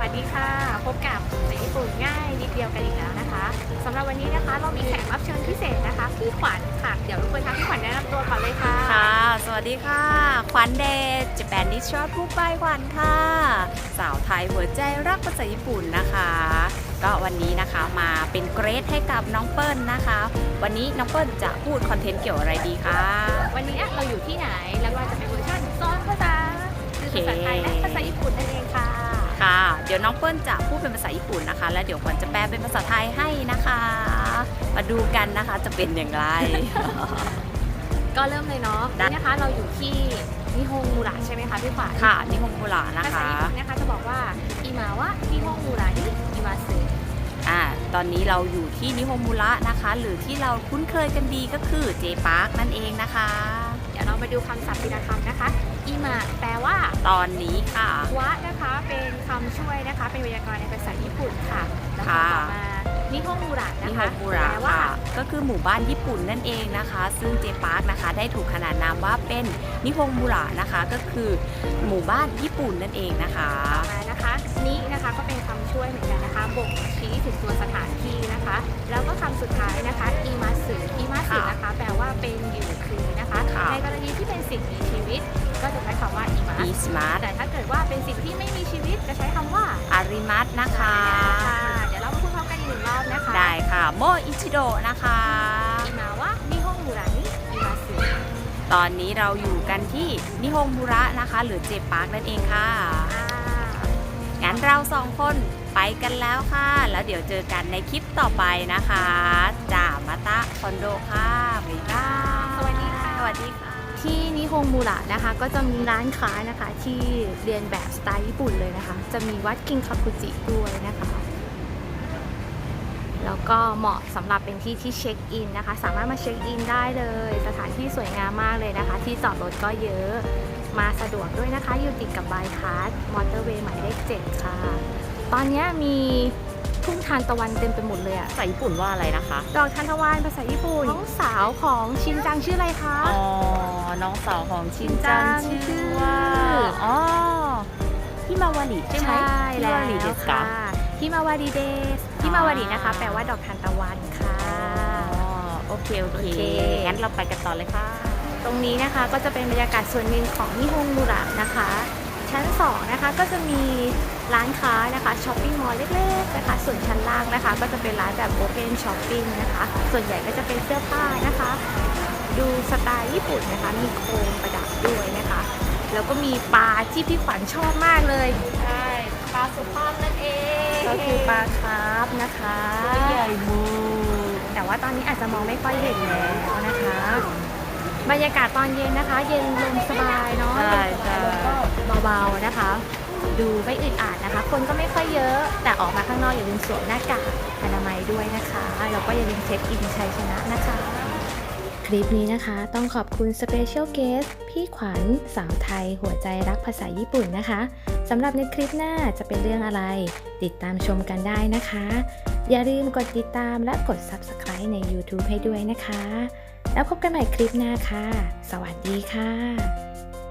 วัสดีค่ะ พบกับภาษาญี่ปุ่นง่ายนิดเดียวกันอีกแล้วนะคะสำหรับวันนี้นะคะเรามีแขกรับเชิญพิเศษนะคะพี่ขวัญค่ะ เดี๋ยวรบกวนทางพี่ขวัญแนะนำตัวก่อนเลยค่ะ ค่ะ สวัสดีค่ะ ขวัญเดชจแปนนิชชอตผู้ไปขวัญค่ะ สาวไทยหัวใจรักภาษาญี่ปุ่นนะคะ ก็วันนี้นะคะมาเป็นเกรดให้กับน้องเปิ้ลนะคะ วันนี้น้องเปิ้ลจะพูดคอนเทนต์เกี่ยวอะไรดีคะ วันนี้เราอยู่ที่ไหน แล้วก็จะเป็นเวอร์ชันสอนภาษาคือภาษาไทยและภาษาญี่ปุ่นนั่นเองค่ะค่ะเดี๋ยวน้องเปิ้ลจะพูดเป็นภาษาญี่ปุ่นนะคะ แล้วเดี๋ยวขวัญจะแปลเป็นภาษาไทยให้นะคะ มาดูกันนะคะจะเป็นอย่างไร ก็เริ่มเลยเนาะได้ นี่นะคะเราอยู่ที่นิฮงมูระใช่ไหมคะพี่ขวัญค่ะนิฮงบุระนะภาษาคะญี่ปุ่นนะคะจะบอกว่าอิมาวะนิฮงมูระนิอิมาสึอ่าตอนนี้เราอยู่ที่นิฮงบุระนะคะ หรือที่เราคุ้นเคยกันดีก็คือเจปาร์คนั่นเองนะคะเดี๋ยวเรา มาดูคำศัพท์พินคำนะคะอิมาแปลว่าตอนนี้ค่ะ วะนะคะเป็นคำช่วยนะคะ เป็นไวยากรณ์ในภาษาญี่ปุ่นค่ะแล้วก็ค่ะต่อมานิฮงมูระนินะโฮคะบุระแปลว่า ค่ะก็คือหมู่บ้านญี่ปุ่นนั่นเองนะคะ ซึ่งเจปาร์คนะคะ ได้ถูกขนานนามว่าเป็นนิฮงบุระนะคะ ก็คือหมู่บ้านญี่ปุ่นนั่นเองนะคะ ต่อมานะคะนินะคะก็เป็นคำช่วยเหมือนกันนะคะ บ่งชี้ถึงตัวสถานที่นะคะ แล้วก็คำสุดท้ายนะคะอิมาสึอิมาสึค่ะ นะคะ แปลว่าเป็นอยู่คือนะคะค่ะ ในกรณีที่เป็นสิ่งมีชีวิต ก็จะใช้คำว่าอิมาอีสมาร์ทแต่ถ้าเกิดว่าเป็นสิ่งที่ไม่มีชีวิตจะใช้คำว่า อาริมัตนะคะค่ะเดี๋ยวเรามาพูดพร้อมกันอีกหนึ่งรอบนะคะได้ค่ะ โมอิชิโดะนะคะอิมาวะนิฮงมูระนิอิมาสึตอนนี้เราอยู่กันที่นิฮงบุระนะคะ หรือเจปาร์คนั่นเองค่ะอ่างั้นเราสองคนไปกันแล้วค่ะ แล้วเดี๋ยวเจอกันในคลิปต่อไปนะคะจ่ามาตะคอนโดค่ะบ๊ายบายส วัสดีค่ะ ที่นิฮงมูระนะคะ ก็จะมีร้านค้านะคะที่เรียนแบบสไตล์ญี่ปุ่นเลยนะคะ จะมีวัดกิงคาคุจิด้วยนะคะ แล้วก็เหมาะสำหรับเป็นที่ที่เช็คอินนะคะ สามารถมาเช็คอินได้เลย สถานที่สวยงามมากเลยนะคะ ที่จอดรถก็เยอะมาสะดวกด้วยนะคะ อยู่ติดกับบายพาสมอเตอร์เวย์หมายเลข7ค่ะ ตอนนี้มี ทุ่งทานตะวันเต็มไปหมดเลยอะภาษาญี่ปุ่นว่าอะไรนะคะ ดอกทานตะวันภาษาญี่ปุ่นน้องสาวของชินจังชื่ออะไรคะ อ๋อ น้องสาวของชินจัจังงชื่ชื่ออว่าอ๋อฮิมาวาริใช่ไหมใช่ฮิแล้มาวาริเดสกะค่ะฮิมาวารีเดสฮิมาวารีนะคะ แปลว่าดอกทานตะวันค่ะอ๋อโอเคโอเคโอเคงั้นเราไปกันต่อเลยค่ะ ตรงนี้นะคะก็จะเป็นบรรยากาศส่วนหนึ่งของนิฮงมูระนะคะ ชั้น 2 นะคะ ก็จะมีร้านค้านะคะช้อปปิ้งมอลล์เล็กๆนะคะ ส่วนชั้นล่างนะคะ ก็จะเป็นร้านแบบโอเพนช้อปปิ้งนะคะ ส่วนใหญ่ก็จะเป็นเสื้อผ้านะคะ ดูสไตล์ญี่ปุ่นนะคะ มีโคมประดับด้วยนะคะ แล้วก็มีปลาที่พี่ขวัญชอบมากเลยใช่ปลาสุภาพนั่นเองก็คือปลาคาร์ฟนะคะใหญ่มูแต่ว่าตอนนี้อาจจะมองไม่ค่อยเห็นแล้วนะคะ บรรยากาศตอนเย็นนะคะ เย็นลมสบายเนาะใช่ใช่แล้วก็ เบาๆนะคะ ดูไม่อึดอัดนะคะ คนก็ไม่ค่อยเยอะ แต่ออกมาข้างนอกอย่าลืมสวมหน้ากากอนามัยด้วยนะคะแล้วก็อย่าลืมเช็คอินชัยชนะนะคะ คลิปนี้นะคะต้องขอบคุณสเปเชียลเกสพี่ขวัญสาวไทย หัวใจรักภาษาญี่ปุ่นนะคะสำหรับในคลิปหน้าจะเป็นเรื่องอะไร ติดตามชมกันได้นะคะ อย่าลืมกดติดตามและกด Subscribe ใน YouTube ให้ด้วยนะคะ แล้วพบกันใหม่คลิปหน้าค่ะ สวัสดีค่ะ